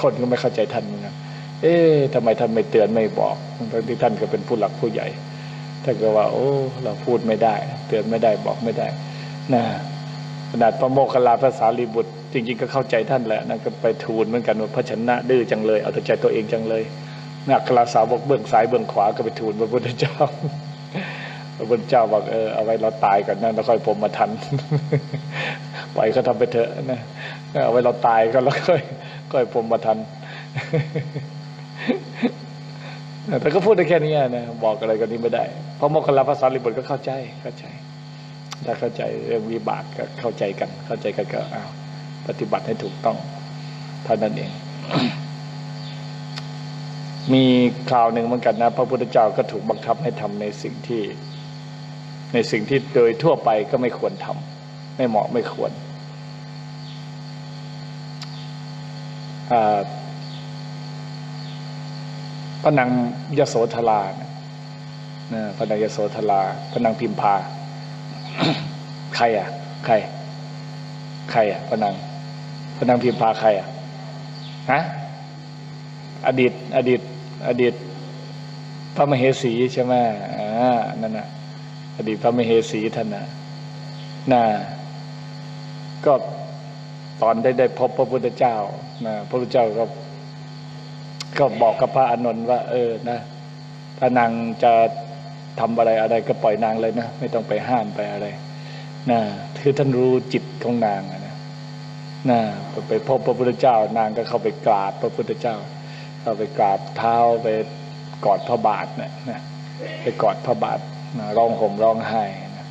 คนก็ไม่เข้าใจท่านเหมือนกันเอ๊ะทำไมท่านไม่เตือนไม่บอกทั้งที่ท่านก็เป็นผู้หลักผู้ใหญ่ท่านก็ว่า โอ้ เราพูดไม่ได้ เตือนไม่ได้บอกไม่ได้นะขนาดพระโมคคัลลาภาษาลีบุตร จริง ๆ ก็เข้าใจท่านแหละนั่นก็ไปทูลเหมือนกันว่าพระชนะดื้อจังเลย เอาแต่ใจตัวเองจังเลยนักคลาสาวกเบื้องซ้ายเบื้องขวาก็ไปทูลพระพุทธเจ้าพระพุทธเจ้าบอกเออเอาไว้เราตายก่อนนะแล้วค่อยผมมาทันปล่อยเขาทำไปเถอะนะเอาไว้เราตายก็แล้วค่อย ค่อยผมมาทันแต่ก็พูดได้แค่นี้นะบอกอะไรกันนี้ไม่ได้ เพราะโมคคลาภาษาลิบุตรก็เข้าใจเข้าใจถ้าเข้าใจเรื่องวิบากก็เข้าใจกัน เข้าใจกันก็อ้าวปฏิบัติให้ถูกต้องเท่านั้นเอง มีข่าวหนึ่งเหมือนกันนะ พระพุทธเจ้าก็ถูกบังคับให้ทำในสิ่งที่ ในสิ่งที่โดยทั่วไปก็ไม่ควรทำไม่เหมาะไม่ควร พระนางยโสธรานะพระนางยโสธราพระนางพิมพา ใครอะ ใคร ใครอะพระนางพระนางพิมพาใครอะ ฮะ อดีต อดีต อดีต พระมเหสีใช่ไหมอ่า นั่นน่ะ อดีตพระมเหสีท่านน่ะน่ะก็ ตอนได้ได้พบพระพุทธเจ้านะพระพุทธเจ้าก็ก็บอกกับพระอานนท์ว่า เออนะถ้านางจะทำอะไรอะไรก็ปล่อยนางเลยนะไม่ต้องไปห้ามไปอะไรนะคือท่านรู้จิตของนางนะนะไปพบพระพุทธเจ้า นางก็เข้าไปกราบพระพุทธเจ้า เข้าไปกราบเท้าไปกอดพระบาทนะนะไปกอดพระบาทนะร้องห่มร้องไห้นะ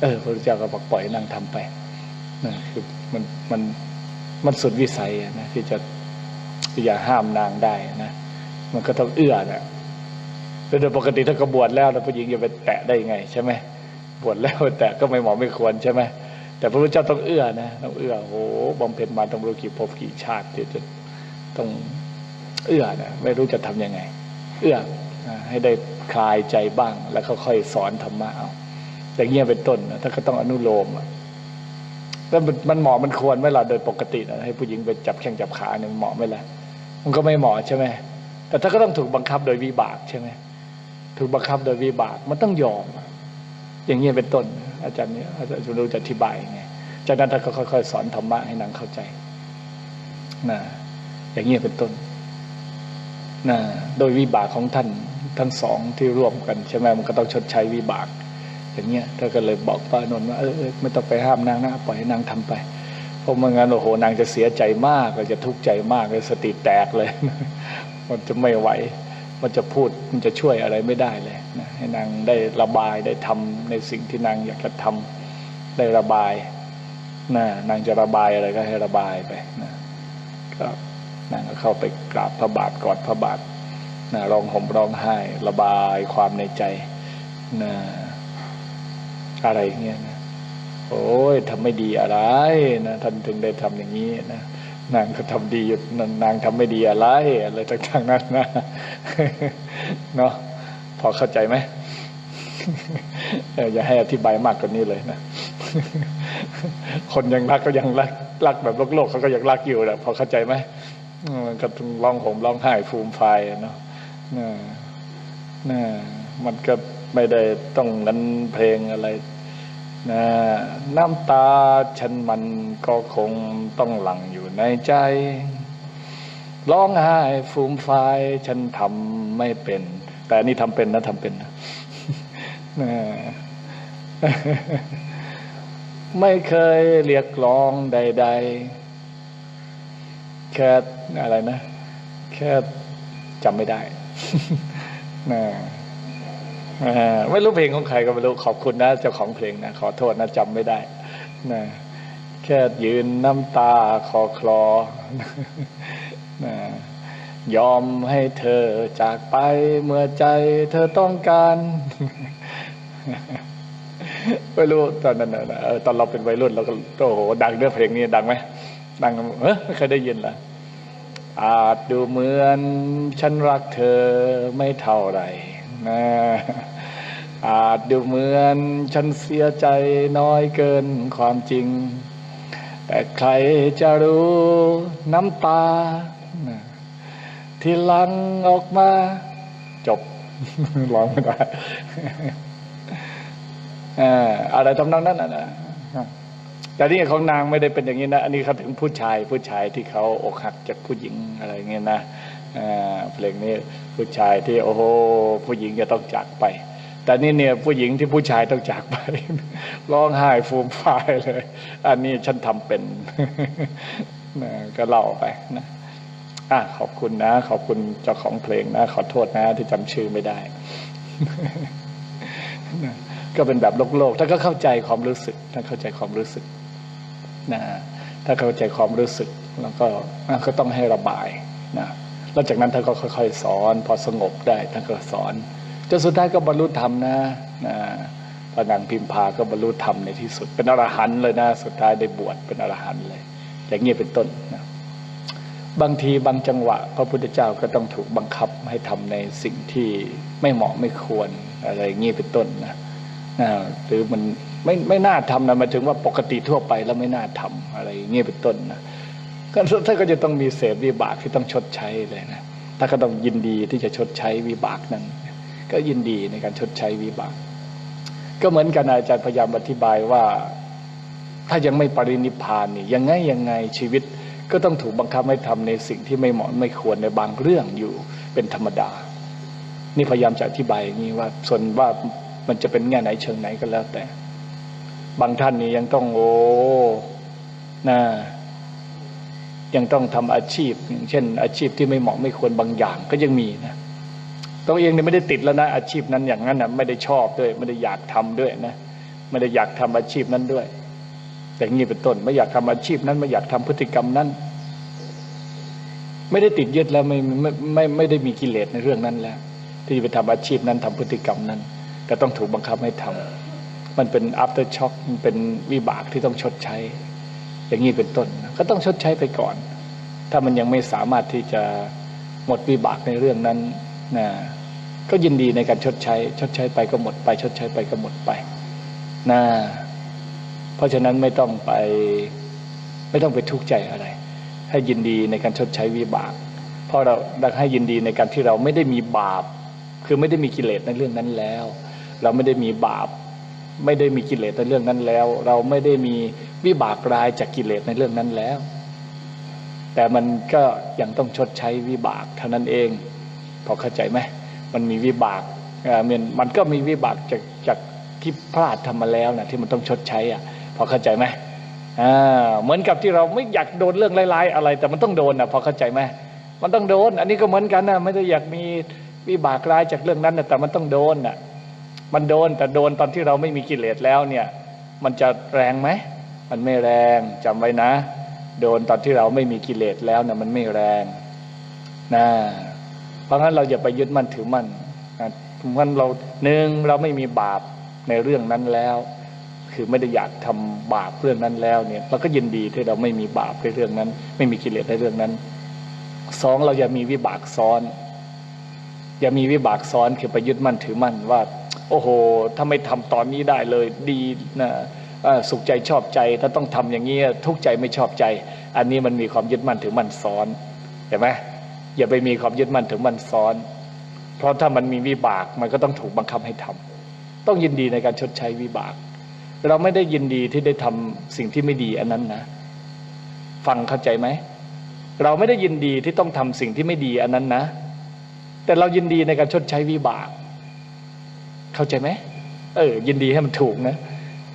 เออพระพุทธเจ้าก็บอกปล่อยนางทำไปนะคือมันมัน มันสุดวิสัยนะที่จะอย่าห้ามนางได้นะมันก็ต้องเอื้อนะโดยปกติถ้ากบวชแล้วนะผู้หญิงจะไปแตะได้ยังไงใช่ไหมบวชแล้วแตะก็ไม่เหมาะไม่ควรใช่ไหมแต่พระพุทธเจ้าต้องเอื้อนะต้องเอื้อโอ้บำเพ็ญมาต้องรู้กี่ภพกี่ชาติจะต้องเอื้อนะไม่รู้จะทํำยังไง เอื้อให้ได้คลายใจบ้าง แล้วค่อยสอนธรรมะเอาอย่างเงี้ยเป็นต้นนะถ้าก็ต้องอนุโลม แล้วมันเหมาะมันควรไหมล่ะโดยปกตินะให้ผู้หญิงไปจับแข้งจับขาเนี่ยเหมาะไหมล่ะมันก็ไม่เหมาะใช่ไหมแต่ถ้าก็ต้องถูกบังคับโดยวิบากใช่ไหมถูกบังคับโดยวิบากมันต้องยอม อย่างนี้เป็นต้น อาจารย์เนี่ยอาจารย์จะรู้จะอธิบายไงจากนั้นท่านก็ค่อยๆสอนธรรมะให้นางเข้าใจนะอย่างนี้เป็นต้นนะโดยวิบากของท่านทั้งสองที่ร่วมกันใช่ไหมมันก็ต้องชดใช้วิบาก อย่างเงี้ยท่านก็เลยบอกป้านนท์ว่าเออไม่ต้องไปห้ามนางนะปล่อยให้นางทำไปเพราะไม่งั้นโอ้โหนางจะเสียใจมากเลยจะทุกข์ใจมากเลยสติแตกเลย มันจะไม่ไหวมันจะพูดมันจะช่วยอะไรไม่ได้เลยนะให้นางได้ระบายได้ทำในสิ่งที่นางอยากจะทำได้ระบายนะนางจะระบายอะไรก็ให้ระบายไปนะก็นางก็เข้าไปกราบพระบาทกอดพระบาทนะร้องห่มร้องไห้ ระบายความในใจนะ อะไรเงี้ยนะโอ้ยทำไม่ดีอะไรนะท่านถึงได้ทำอย่างนี้นะนางก็ทำดีอยู่นางทำไม่ดีอะไรอะไรต่างๆนั้นนะเนาะพอเข้าใจไหมอย่าให้อธิบายมากกว่านี้เลยนะ คนยังรักก็ยังรักรักแบบโลกโลกเขาก็ยังรักอยู่แหละพอเข้าใจไหมมันก็ต้องร้องห่มร้องไห้ฟูมไฟเนาะน่มันก็ไม่ได้ต้องนั้นเพลงอะไร นะน้ำตาฉันมันก็คงต้องหลั่งอยู่ในใจ ร้องไห้ฟูมไฟฉันทำไม่เป็น แต่นี่ทำเป็นนะทำเป็นนะไม่เคยเรียกร้องใด ๆ แค่อะไรนะ แค่จำไม่ได้นะ ไม่รู้เพลงของใครก็ไม่รู้ขอบคุณนะ เจ้าของเพลงนะขอโทษนะจำไม่ได้นะแค่ยืนน้ำตาคอคลอยอมให้เธอจากไปเมื่อใจเธอต้องการไม่รู้ตอนนั้นตอนเราเป็นวัยรุ่นเราก็โอ้โหดังเรื่องเพลงนี้ดังไหมดังเออไม่เคยได้ยินละอาจดูเหมือนฉันรักเธอไม่เท่าไหร่ อาจดูเหมือนฉันเสียใจน้อยเกินความจริง แต่ใครจะรู้น้ำตา ที่หลังออกมา จบร้องไม่ได้อ่าอะไรทำนองนั้นนะแต่นี่ของนางไม่ได้เป็นอย่างนี้นะ อันนี้เขาถึงผู้ชายผู้ชายที่เขาอกหักจากผู้หญิงอะไรเงี้ยนะ เพลงนี้ผู้ชายที่โอ้โหผู้หญิงจะต้องจากไป แต่นี่เนี่ยผู้หญิงที่ผู้ชายต้องจากไปร้องไห้ฟูมฟายเลย อันนี้ฉันทำเป็นนะก็เล่าไปนะอะขอบคุณนะ ขอบคุณเจ้าของเพลงนะ ขอโทษนะ ที่จำชื่อไม่ได้นะก็เป็นแบบโลกโลกๆถ้าก็เข้าใจความรู้สึกถ้าเข้าใจความรู้สึกนะถ้าเข้าใจความรู้สึก แล้วก็ก็ต้องให้ระบายนะ แล้วจากนั้นท่านก็ค่อย ๆ สอน พอสงบได้ท่านก็สอนจนสุดท้ายก็บรรลุธรรมนะนะพระนางพิมพาก็บรรลุธรรมในที่สุด เป็นอรหันต์เลยนะ สุดท้ายได้บวชเป็นอรหันต์เลย อย่างนี้เป็นต้นนะบางทีบางจังหวะ พระพุทธเจ้าก็ต้องถูกบังคับให้ทำในสิ่งที่ไม่เหมาะไม่ควรอะไรอย่างนี้เป็นต้นนะนะหรือมันไม่ไม่น่าทำนะมาถึงว่าปกติทั่วไปแล้วไม่น่าทำอะไรอย่างนี้เป็นต้นนะ ก็ท่านก็จะต้องมีเศษวิบากที่ต้องชดใช้เลยนะถ้าก็ต้องยินดีที่จะชดใช้วิบากนั้น ก็ยินดีในการชดใช้วิบาก ก็เหมือนกันอาจารย์พยายามอธิบายว่า ถ้ายังไม่ปรินิพานนี่ยังไงยังไงชีวิตก็ต้องถูกบังคับให้ทำในสิ่งที่ไม่เหมาะไม่ควรในบางเรื่องอยู่เป็นธรรมดา นี่พยายามจะอธิบายอย่างนี้ว่า ส่วนว่ามันจะเป็นแง่ไหนเชิงไหนก็แล้วแต่ บางท่านนี่ยังต้องโอ้นะ ยังต้องทำอาชีพอย่างเช่น อาชีพที่ไม่เหมาะไม่ควรบางอย่างก็ยังมีนะตัวเองเนี่ยไม่ได้ติดแล้วนะอาชีพนั้นอย่างนั้นนะไม่ได้ชอบด้วย ไม่ได้อยากทำด้วยนะไม่ได้อยากทำอาชีพนั้นด้วยอย่งี้เป็นต้น ไม่อยากทำอาชีพนั้น ไม่อยากทำพฤติกรรมนั้น ไม่ได้ติดยึดแล้วไม่ไม่ไม่ไม่ได้มีกิเลสในเรื่องนั้นแล้วที่จะไปทำอาชีพนั้นทำพฤติกรรมนั้นก็ต้องถูกบังคับให้ทำมันเป็น after shock มันเป็นวิบากที่ต้องชดใช้ อย่างนี้เป็นต้น ก็ต้องชดใช้ไปก่อน ถ้ามันยังไม่สามารถที่จะหมดวิบากในเรื่องนั้นนะก็ยินดีในการชดใช้ ชดใช้ไปก็หมดไป ชดใช้ไปก็หมดไปนะเพราะฉะนั้นไม่ต้องไปไม่ต้องไปทุกข์ใจอะไร ให้ยินดีในการชดใช้วิบาก เพราะเราดักให้ยินดีในการที่เราไม่ได้มีบาป คือไม่ได้มีกิเลสในเรื่องนั้นแล้ว เราไม่ได้มีบาป ไม่ได้มีกิเลสในเรื่องนั้นแล้ว เราไม่ได้มีวิบากรายจากกิเลสในเรื่องนั้นแล้ว แต่มันก็ยังต้องชดใช้วิบากเท่านั้นเอง พอเข้าใจไหมมันมีวิบากเอ่อมันมันก็มีวิบากจากจากที่พลาดทำมาแล้วนะที่มันต้องชดใช้อะ พอเข้าใจไหมอ่าเหมือนกับที่เราไม่อยากโดนเรื่องร้ายๆอะไร แต่มันต้องโดนอะพอเข้าใจไหมมันต้องโดน อันนี้ก็เหมือนกันนะไม่ได้อยากมีวิบากร้ายจากเรื่องนั้นนะแต่มันต้องโดนอะ มันโดนแต่โดนตอนที่เราไม่มีกิเลสแล้วเนี่ยมันจะแรงไหมมันไม่แรงจำไว้นะ โดนตอนที่เราไม่มีกิเลสแล้วเนี่ยมันไม่แรงนะเพราะงั้นเราอย่าไปยึดมั่นถือมั่นนะเพราะงั้นเราหนึ่งเราไม่มีบาปในเรื่องนั้นแล้ว คือไม่ได้อยากทำบาปเรื่องนั้นแล้วเนี่ยเราก็ยินดีที่เราไม่มีบาปในเรื่องนั้น ไม่มีกิเลสในเรื่องนั้นสองเราอย่ามีวิบากซ้อน อย่ามีวิบากซ้อนคือไปยึดมั่นถือมั่นว่า โอ้โหถ้าไม่ทำตอนนี้ได้เลยดีนะสุขใจชอบใจ ถ้าต้องทำอย่างนี้ทุกใจไม่ชอบใจ อันนี้มันมีความยึดมั่นถือมั่นซ้อนเห็นไหมอย่าไปมีความยึดมั่นถือมั่นซ้อน เพราะถ้ามันมีวิบากมันก็ต้องถูกบังคับให้ทำต้องยินดีในการชดใช้วิบาก เราไม่ได้ยินดีที่ได้ทำสิ่งที่ไม่ดีอันนั้นนะ ฟังเข้าใจไหมเราไม่ได้ยินดีที่ต้องทำสิ่งที่ไม่ดีอันนั้นนะ แต่เรายินดีในการชดใช้วิบาก เข้าใจไหมเออ ยินดีให้มันถูกนะ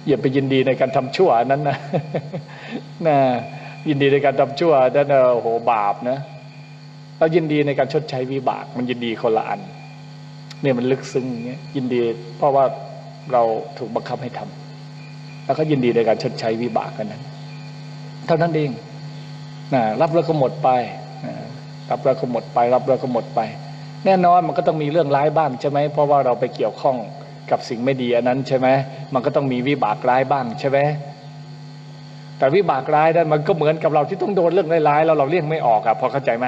อย่าไปยินดีในการทำชั่วอันนั้นนะนะยินดีในการทำชั่วนั่นเออโหบาปนะเรายินดีในการชดใช้วิบาก มันยินดีคนละอันเนี่ยมันลึกซึ้งเงี้ยยินดีเพราะว่าเราถูกบังคับให้ทำแล้วก็ยินดีในการชดใช้วิบากกันนั้น เท่านั้นเองนะรับแล้วก็หมดไปรับแล้วก็หมดไป รับแล้วก็หมดไป แน่นอนมันก็ต้องมีเรื่องร้ายบ้างใช่ไหมเพราะว่าเราไปเกี่ยวข้องกับสิ่งไม่ดีอันนั้นใช่ไหมมันก็ต้องมีวิบากร้ายบ้างใช่ไหมแต่วิบากร้ายนั้นมันก็เหมือนกับเราที่ต้องโดนเรื่องร้ายๆแล้วเราเลี่ยงไม่ออกอะพอเข้าใจไหม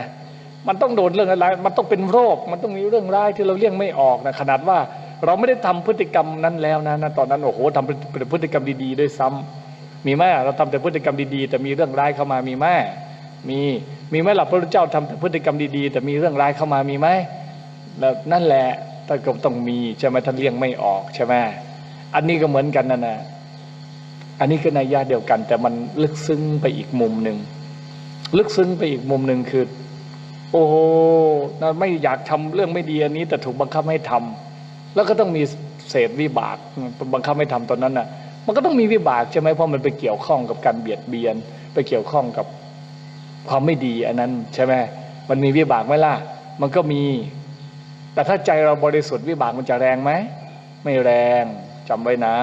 มันต้องโดนเรื่องร้ายมันต้องเป็นโรค มันต้องมีเรื่องร้ายที่เราเลี่ยงไม่ออกนะขนาดว่าเราไม่ได้ทำพฤติกรรมนั้นแล้วนะนะตอนนั้นโอ้โหทำเป็นพฤติกรรมดีๆด้วยซ้ำมีไหมเราทำแต่พฤติกรรมดีๆ แต่มีเรื่องร้ายเข้ามามีไหมมีมีไหมหล่ะพระพุทธเจ้าทำแต่พฤติกรรมดีๆ แต่มีเรื่องร้ายเข้ามามีไหม แล้วนั่นแหละท่านก็ต้องมีใช่ไหมท่านเลี่ยงไม่ออกใช่ไหมอันนี้ก็เหมือนกันนะนะอันนี้ก็ในยาเดียวกัน แต่มันลึกซึ้งไปอีกมุมหนึ่งลึกซึ้งไปอีกมุมหนึ่งคือ โอ้โหนะไม่อยากทำเรื่องไม่ดีอันนี้ แต่ถูกบังคับให้ทำแล้วก็ต้องมีเศษวิบากบังคับให้ทำตอนนั้นน่ะ มันก็ต้องมีวิบากใช่ไหมเพราะมันไปเกี่ยวข้องกับการเบียดเบียน ไปเกี่ยวข้องกับความไม่ดีอันนั้นใช่ไหมมันมีวิบากไหมล่ะ มันก็มี แต่ถ้าใจเราบริสุทธิ์วิบากมันจะแรงไหม ไม่แรงจำไว้นะ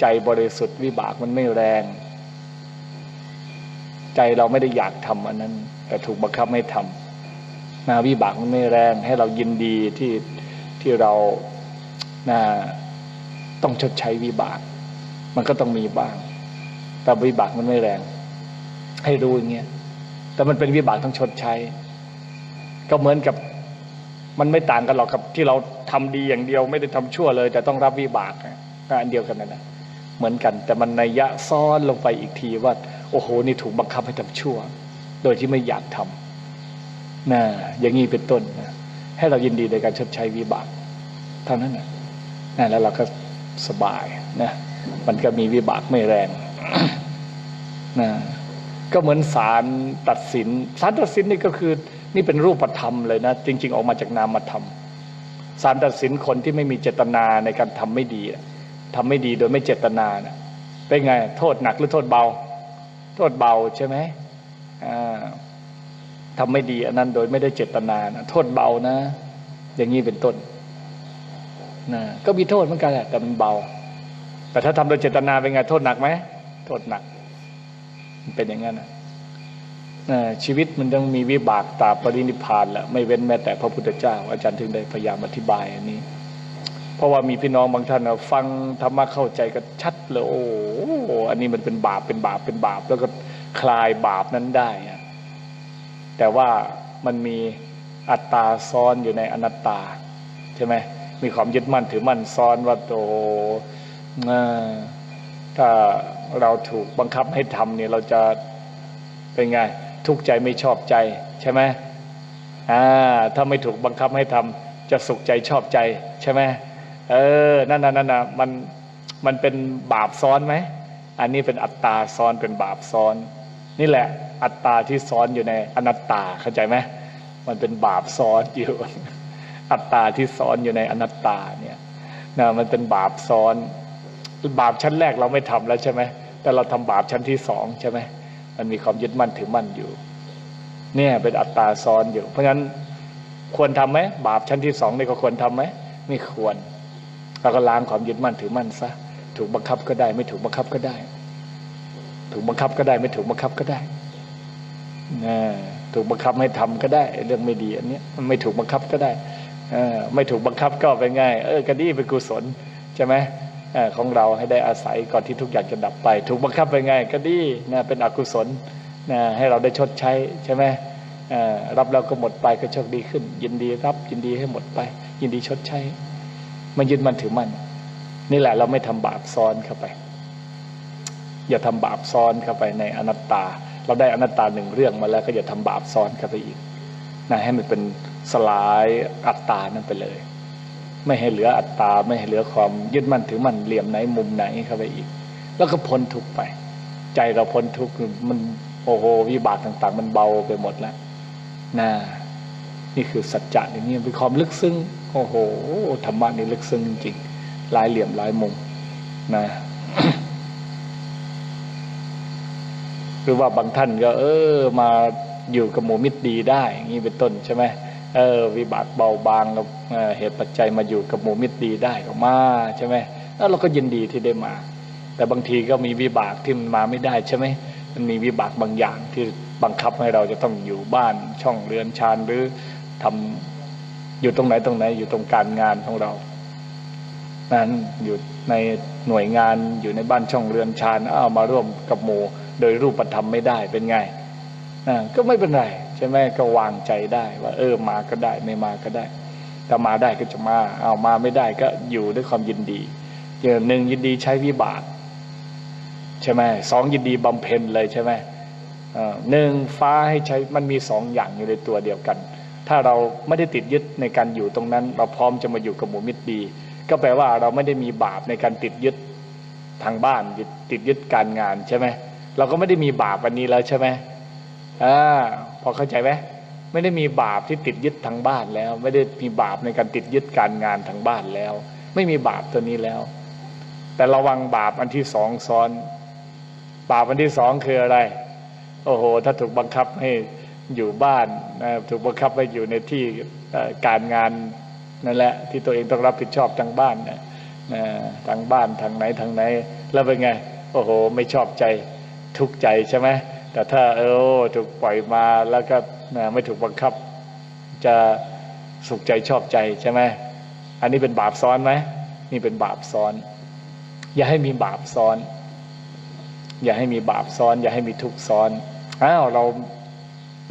ใจบริสุทธิ์วิบากมันไม่แรง ใจเราไม่ได้อยากทำอันนั้น แต่ถูกบังคับให้ทำนาวิบากมันไม่แรง ให้เรายินดีที่ที่เรานะต้องชดใช้วิบาก มันก็ต้องมีบ้าง แต่วิบากมันไม่แรง ให้รู้อย่างเงี้ยแต่มันเป็นวิบากต้องชดใช้ ก็เหมือนกับ มันไม่ต่างกันหรอกกับที่เราทำดีอย่างเดียว ไม่ได้ทำชั่วเลย แต่ต้องรับวิบากนะก็อันเดียวกันนั่นแหละเหมือนกัน แต่มันในยะซ้อนลงไปอีกทีว่า โอ้โหนี่ถูกบังคับให้ทำชั่ว โดยที่ไม่อยากทำนะอย่างนี้เป็นต้นนะให้เรายินดีในการชดใช้วิบากเท่านั้นนะนะแล้วเราก็สบายนะมันก็มีวิบากไม่แรงนะก็เหมือนศาลตัดสินศาลตัดสินนี่ก็คือ นี่เป็นรูปธรรมเลยนะ จริง ๆ ออกมาจากนามธรรมศาลตัดสินคนที่ไม่มีเจตนาในการทำไม่ดีทำไม่ดีโดยไม่เจตนานะเป็นไง โทษหนักหรือโทษเบา โทษเบาใช่ไหมทำไม่ดีอันนั้นโดยไม่ได้เจตนานะโทษเบานะ อย่างนี้เป็นต้นนะก็มีโทษเหมือนกันแหละแต่มันเบา แต่ถ้าทำโดยเจตนาเป็นไง โทษหนักไหมโทษหนัก มันเป็นอย่างนั้นนะ ชีวิตมันต้องมีวิบากตาปรินิพานแหละไม่เว้นแม้แต่พระพุทธเจ้า อาจารย์ถึงได้พยายามอธิบายอันนี้ เพราะว่ามีพี่น้องบางท่านฟังธรรมะเข้าใจก็ชัดเลยโอ้โหอันนี้มันเป็นบาปเป็นบาปเป็นบาป แล้วก็คลายบาปนั้นได้แต่ว่ามันมีอัตตาซ้อนอยู่ในอนัตตา ใช่ไหมมีความยึดมั่นถือมั่นซ้อนว่าโตถ้าเราถูกบังคับให้ทำเนี่ยเราจะเป็นไง ทุกข์ใจไม่ชอบใจใช่ไหมอ่าถ้าไม่ถูกบังคับให้ทำจะสุขใจชอบใจใช่ไหมเออนั่นน่ะนั่นน่ะมันมันเป็นบาปซ้อนไหมอันนี้เป็นอัตตาซ้อนเป็นบาปซ้อน นี่แหละ อัตตาที่ซ้อนอยู่ในอนัตตาเข้าใจไหมมันเป็นบาปซ้อนอยู่ อัตตาที่ซ้อนอยู่ในอนัตตาเนี่ยนะมันเป็นบาปซ้อน บาปชั้นแรกเราไม่ทำแล้วใช่ไหมแต่เราทำบาปชั้นที่สองใช่ไหม มันมีความยึดมั่นถือมั่นอยู่ เนี่ยเป็นอัตตาซ้อนอยู่ เพราะฉะนั้นควรทํำไหมบาปชั้นที่สองนี่ก็ควรทํำไหมไม่ควรเราก็ล้างความยึดมั่นถือมั่นซะถูกบังคับก็ได้ ไม่ถูกบังคับก็ได้ ถูกบังคับก็ได้ ไม่ถูกบังคับก็ได้นะถูกบังคับให้ทำก็ได้ เรื่องไม่ดีอันนี้มันไม่ถูกบังคับก็ได้อไม่ถูกบังคับก็ไปง่ายเออกระดีเป็นกุศลใช่ไหม ของเราให้ได้อาศัยก่อนที่ทุกอย่างจะดับไป ถูกบังคับไปไงก็ดีนะเป็นอกุศลนะให้เราได้ชดใช้ใช่ไหมรับแล้วก็หมดไปก็โชคดีขึ้น ยินดีรับ ยินดีให้หมดไป ยินดีชดใช้ มันยึดมันถือมัน นี่แหละเราไม่ทำบาปซ้อนเข้าไป อย่าทำบาปซ้อนเข้าไปในอนัตตา เราได้อนัตตาหนึ่งเรื่องมาแล้วก็อย่าทำบาปซ้อนเข้าไปอีกนะให้มันเป็นสลายอัตตานั้นไปเลย ไม่ให้เหลืออัตตา ไม่ให้เหลือความยึดมั่นถือมั่นเหลี่ยมไหนมุมไหนเข้าไปอีก แล้วก็พ้นทุกไป ใจเราพ้นทุกมันโอ้โหวิบากต่าง ๆ มันเบาไปหมดแล้วนะนี่คือสัจจะอย่างนี้เป็นความลึกซึ้งโอ้โหธรรมะนี่ลึกซึ้งจริงหลายเหลี่ยมหลายมุมนะหรือว่าบางท่านก็ เออ มาอยู่กับหมูมิตรดีได้ อย่างนี้เป็นต้นใช่ไหมเออ วิบากเบาบางกับ เหตุปัจจัยมาอยู่กับหมู่มิตรดีได้ก็มาใช่ไหมแล้วเราก็ยินดีที่ได้มา แต่บางทีก็มีวิบากที่มันมาไม่ได้ใช่ไหมมันมีวิบากบางอย่างที่บังคับให้เราจะต้องอยู่บ้านช่องเรือนชานหรือทำอยู่ตรงไหนตรงไหนอยู่ตรงการงานของเรานั้นอยู่ในหน่วยงานอยู่ในบ้านช่องเรือนชานเอามาร่วมกับหมู่โดยรูปธรรมไม่ได้เป็นไงก็ไม่เป็นไรใช่ไหมก็วางใจได้ว่า เออมาก็ได้ไม่มาก็ได้ ถ้ามาได้ก็จะมาเอามาไม่ได้ก็อยู่ด้วยความยินดีอย่างหนึ่งยินดีใช้วิบากใช่ไหมสองยินดีบำเพ็ญเลยใช่ไหมเอ่อหนึ่งฟ้าให้ใช้มันมีสองอย่างอยู่ในตัวเดียวกัน ถ้าเราไม่ได้ติดยึดในการอยู่ตรงนั้น เราพร้อมจะมาอยู่กับหมู่มิตรดี ก็แปลว่าเราไม่ได้มีบาปในการติดยึดทางบ้านติดยึดการงานใช่ไหมเราก็ไม่ได้มีบาปอันนี้แล้วใช่ไหมอ่าพอเข้าใจไหม ไม่ได้มีบาปที่ติดยึดทางบ้านแล้ว ไม่ได้มีบาปในการติดยึดการงานทางบ้านแล้ว ไม่มีบาปตัวนี้แล้ว แต่ระวังบาปอันที่สองซ้อน บาปอันที่สองคืออะไร โอ้โห ถ้าถูกบังคับให้อยู่บ้านถูกบังคับให้อยู่ในที่การงานนั่นแหละ ที่ตัวเองต้องรับผิดชอบทางบ้านนะนะทางบ้านทางไหนทางไหน แล้วเป็นไง โอ้โห ไม่ชอบใจทุกข์ใจใช่ไหมแต่ถ้าเออถูกปล่อยมาแล้วก็ นะไม่ถูกบังคับ จะสุขใจชอบใจใช่ไหมอันนี้เป็นบาปซ้อนไหมนี่เป็นบาปซ้อน อย่าให้มีบาปซ้อน อย่าให้มีบาปซ้อน อย่าให้มีทุกข์ซ้อนอ้าวเรา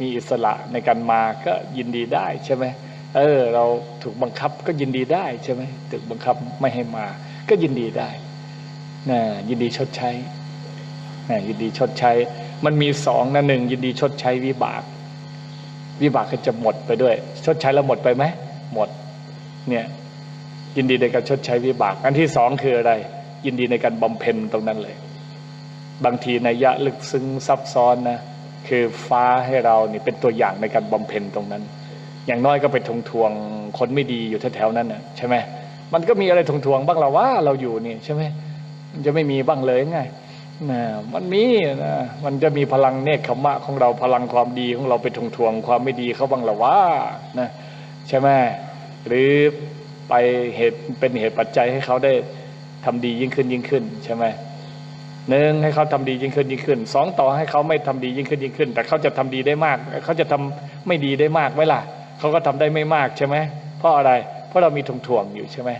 มีอิสระในการมาก็ยินดีได้ใช่ไหมเออ เราถูกบังคับก็ยินดีได้ใช่ไหมถูกบังคับไม่ให้มา ก็ยินดีได้นะยินดีชดใช้นะยินดีชดใช้ มันมีสองนะหนึ่งยินดีชดใช้วิบาก วิบากก็จะหมดไปด้วย ชดใช้แล้วหมดไปไหมหมดเนี่ยยินดีในการชดใช้วิบาก อันที่สองคืออะไร ยินดีในการบำเพ็ญตรงนั้นเลย บางทีนัยยะลึกซึ้งซับซ้อนนะคือฟ้าให้เรานี่เป็นตัวอย่างในการบำเพ็ญตรงนั้น อย่างน้อยก็ไปทงทวงคนไม่ดีอยู่แถวๆนั้นนะใช่ไหมมันก็มีอะไรทงทวงบ้างเราว่าเราอยู่นี่ใช่ไหมมันจะไม่มีบ้างเลยไง นะมันมีนะมันจะมีพลังเนคขมะของเราพลังความดีของเราไปทวงทวงๆความไม่ดีเขาบ้างเราว่านะใช่ไหมหรือไปเหตุเป็นเหตุปัจจัยให้เขาได้ทำดียิ่งขึ้นยิ่งขึ้นใช่ไหมหนึ่งให้เขาทำดียิ่งขึ้นยิ่งขึ้นสองต่อให้เขาไม่ทำดียิ่งขึ้นยิ่งขึ้น แต่เขาจะทำดีได้มาก เขาจะทำไม่ดีได้มากไหมล่ะเขาก็ทำได้ไม่มากใช่ไหมเพราะอะไร เพราะเรามีทงทวงอยู่ใช่ไหม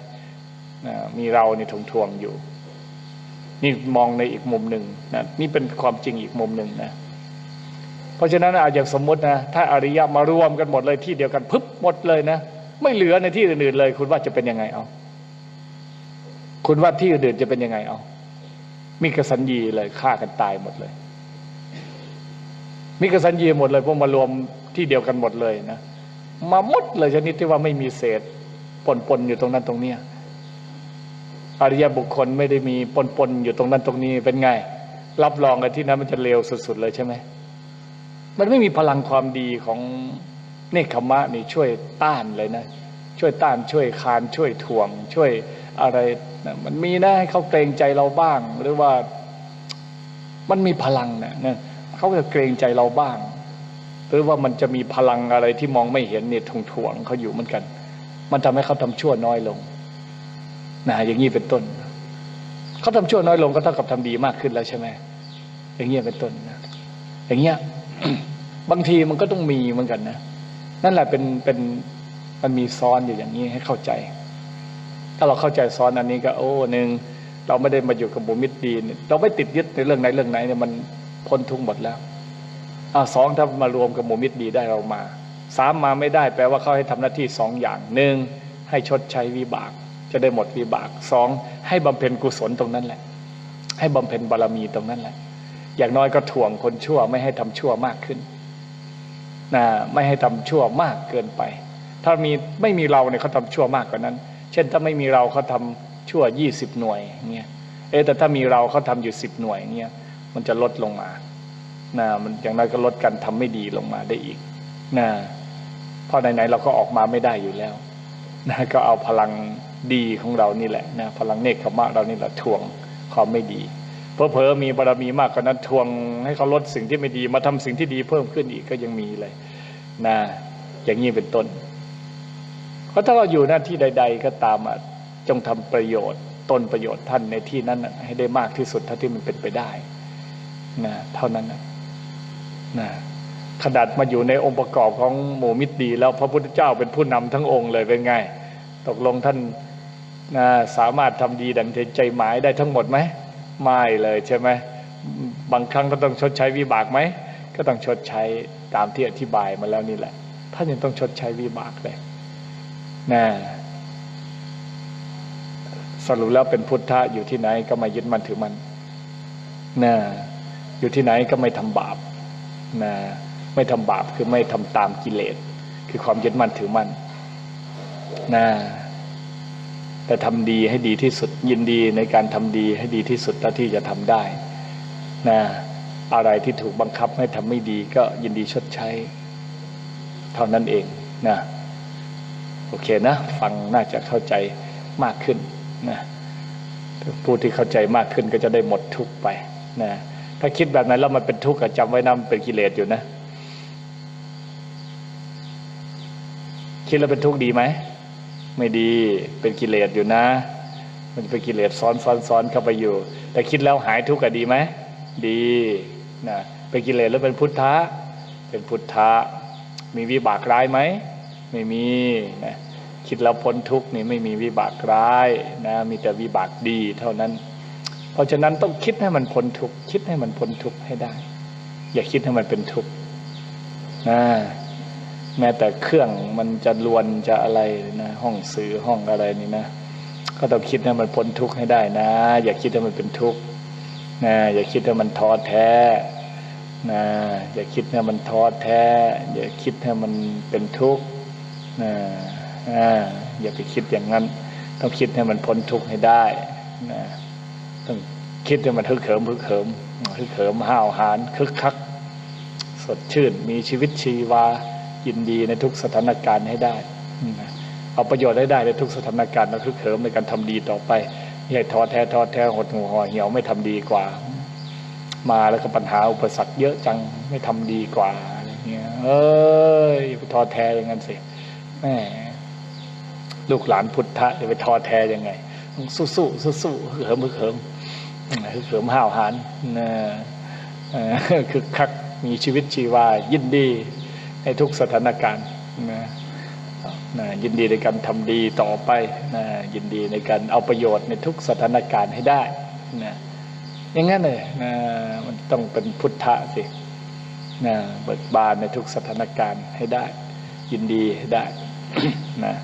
มีเราในทงทวงอยู่ นี่มองในอีกมุมหนึ่งนะนี่เป็นความจริงอีกมุมหนึ่งนะเพราะฉะนั้นอาอย่างสมมตินะถ้าอริยะมารวมกันหมดเลยที่เดียวกันพึบหมดเลยนะไม่เหลือในที่อื่นๆเลย คุณว่าจะเป็นยังไงเอาคุณว่าที่อื่นๆจะเป็นยังไงเอามีกสัญญีเลยฆ่ากันตายหมดเลย มีกสัญญีหมดเลยพวกมารวมที่เดียวกันหมดเลยนะมาหมดเลยชนิดที่ว่าไม่มีเศษปนๆอยู่ตรงนั้นตรงเนี้ย อริยบุคคลไม่ได้มีปนปนๆอยู่ตรงนั้นตรงนี้เป็นไง รับรองกันที่นั้นมันจะเลวสุดๆเลยใช่ไหมมันไม่มีพลังความดีของเนคขมะนี่ช่วยต้านเลยนะ ช่วยต้านช่วยคานช่วยถ่วง ช่วยอะไรนะมันมีนะให้เขาเกรงใจเราบ้าง หรือว่ามันมีพลังนะนะเขาจะเกรงใจเราบ้าง หรือว่ามันจะมีพลังอะไรที่มองไม่เห็นเนี่ยถ่วงถ่วงเขาอยู่เหมือนกัน มันทำให้เขาทำชั่วน้อยลง นะอย่างนี้เป็นต้นเขาทำชั่วน้อยลงก็เท่ากับทำดีมากขึ้นแล้วใช่ไหมอย่างเงี้ยเป็นต้นนะอย่างเงี้ยบางทีมันก็ต้องมีเหมือนกันนะนั่นแหละเป็นเป็นมันมีซ้อนอยู่อย่างนี้ให้เข้าใจ ถ้าเราเข้าใจซ้อนอันนี้ก็ โอ้หนึ่งเราไม่ได้มาอยู่กับบุมิตรดีเราไม่ติดยึดในเรื่องไหนเรื่องไหนเนี่ยมันพ้นทุกข์หมดแล้วอ่าสองถ้ามารวมกับบุมิตรดีได้เรามาสามมาไม่ได้แปลว่าเขาให้ทำหน้าที่สองอย่างหนึ่งให้ชดใช้วิบาก จะได้หมดวิบากสองให้บำเพ็ญกุศลตรงนั้นแหละ ให้บำเพ็ญบารมีตรงนั้นแหละ อย่างน้อยก็ถ่วงคนชั่วไม่ให้ทำชั่วมากขึ้นนะไม่ให้ทำชั่วมากเกินไป ถ้ามีไม่มีเราเนี่ยเขาทำชั่วมากกว่านั้น เช่นถ้าไม่มีเราเขาทำชั่วยี่สิบหน่วยเงี้ยเอ๊แต่ถ้ามีเราเขาทำอยู่สิบหน่วยเงี้ยมันจะลดลงมานะมันอย่างน้อยก็ลดการทำไม่ดีลงมาได้อีกนะเพราะไหนๆเราก็ออกมาไม่ได้อยู่แล้วนะก็เอาพลัง ดีของเรานี่แหละนะพลังเนคขมะเรานี่แหละทวงความไม่ดีเพอเพอมีบารมีมากกว่านั้นทวงให้เขาลดสิ่งที่ไม่ดีมาทำสิ่งที่ดีเพิ่มขึ้นอีกก็ยังมีเลยนะอย่างนี้เป็นต้นเพราะถ้าเราอยู่หน้าที่ใด ๆ ก็ตามจงทำประโยชน์ตนประโยชน์ท่านในที่นั้นให้ได้มากที่สุดเท่าที่มันเป็นไปได้นะเท่านั้นนะนะขนาดมาอยู่ในองค์ประกอบของหมู่มิตรดี แล้วพระพุทธเจ้าเป็นผู้นำทั้งองค์เลยเป็นไง ตกลงท่าน นะสามารถทำดีดังใจหมายได้ทั้งหมดไหมไม่เลยใช่ไหมบางครั้งก็ต้องชดใช้วิบากไหมก็ต้องชดใช้ตามที่อธิบายมาแล้วนี่แหละท่านยังต้องชดใช้วิบากเลยนะสรุปแล้วเป็นพุทธะอยู่ที่ไหนก็ไม่ยึดมันถือมันนะอยู่ที่ไหนก็ไม่ทำบาปนะไม่ทำบาปคือไม่ทำตามกิเลส คือความยึดมั่นถือมั่นนะ แต่ทำดีให้ดีที่สุดยินดีในการทำดีให้ดีที่สุดเท่าที่จะทำได้นะอะไรที่ถูกบังคับให้ทำไม่ดีก็ยินดีชดใช้ เท่านั้นเองนะโอเคนะ ฟังน่าจะเข้าใจมากขึ้นนะผู้ที่เข้าใจมากขึ้นก็จะได้หมดทุกไปนะถ้าคิดแบบนั้นแล้วมันเป็นทุกข์จำไว้นะมันเป็นกิเลสอยู่นะ คิดแล้วเป็นทุกข์ดีไหม ไม่ดีเป็นกิเลสอยู่นะ มันเป็นกิเลสซ้อนซ้อนซ้อนเข้าไปอยู่ แต่คิดแล้วหายทุกข์ก็ดีไหมดีนะเป็นกิเลสแล้วเป็นพุทธะเป็นพุทธะมีวิบากร้ายไหมไม่มีนะคิดแล้วพ้นทุกข์นี่ไม่มีวิบากร้ายนะมีแต่วิบากดีเท่านั้น เพราะฉะนั้นต้องคิดให้มันพ้นทุกข์คิดให้มันพ้นทุกข์ให้ได้ อย่าคิดให้มันเป็นทุกข์นะ แม้แต่เครื่องมันจะลวนจะอะไรนะ ห้องสื่อห้องอะไรนี่นะ ก็ต้องคิดให้มันพ้นทุกข์ให้ได้นะ อย่าคิดให้มันเป็นทุกข์นะอย่าคิดให้มันท้อแท้นะอย่าคิดให้มันท้อแท้ อย่าคิดให้มันเป็นทุกข์นะอ่าอย่าไปคิดอย่างนั้น ต้องคิดให้มันพ้นทุกข์ให้ได้นะต้องคิดให้มันฮึกเหิมฮึกเหิมฮึกเหิมห้าวหาญคึกคัก สดชื่นมีชีวิตชีวา ยินดีในทุกสถานการณ์ให้ได้เอาประโยชน์ให้ได้ในทุกสถานการณ์แล้วคึกเหิมในการทำดีต่อไปไม่ใช่ท้อแท้ท้อแท้หดหูห่อเหี่ยวไม่ทำดีกว่า มาแล้วก็ปัญหาอุปสรรคเยอะจังไม่ทำดีกว่าอะไรเงี้ยเอ้ยไปท้อแท้อย่างนั้นสิแม่ลูกหลานพุทธะจะไปท้อแท้ยังไงต้องสู้สู้สู้สู้เหิมเหิมเหิมห้าวหาญนะคือคักมีชีวิตชีวายินดี ในทุกสถานการณ์นะนะยินดีในการทำดีต่อไปนะยินดีในการเอาประโยชน์ในทุกสถานการณ์ให้ได้นะอย่างนั้นเลยนะมันต้องเป็นพุทธะสินะเบิกบานในทุกสถานการณ์ให้ได้ ยินดีให้ได้นะ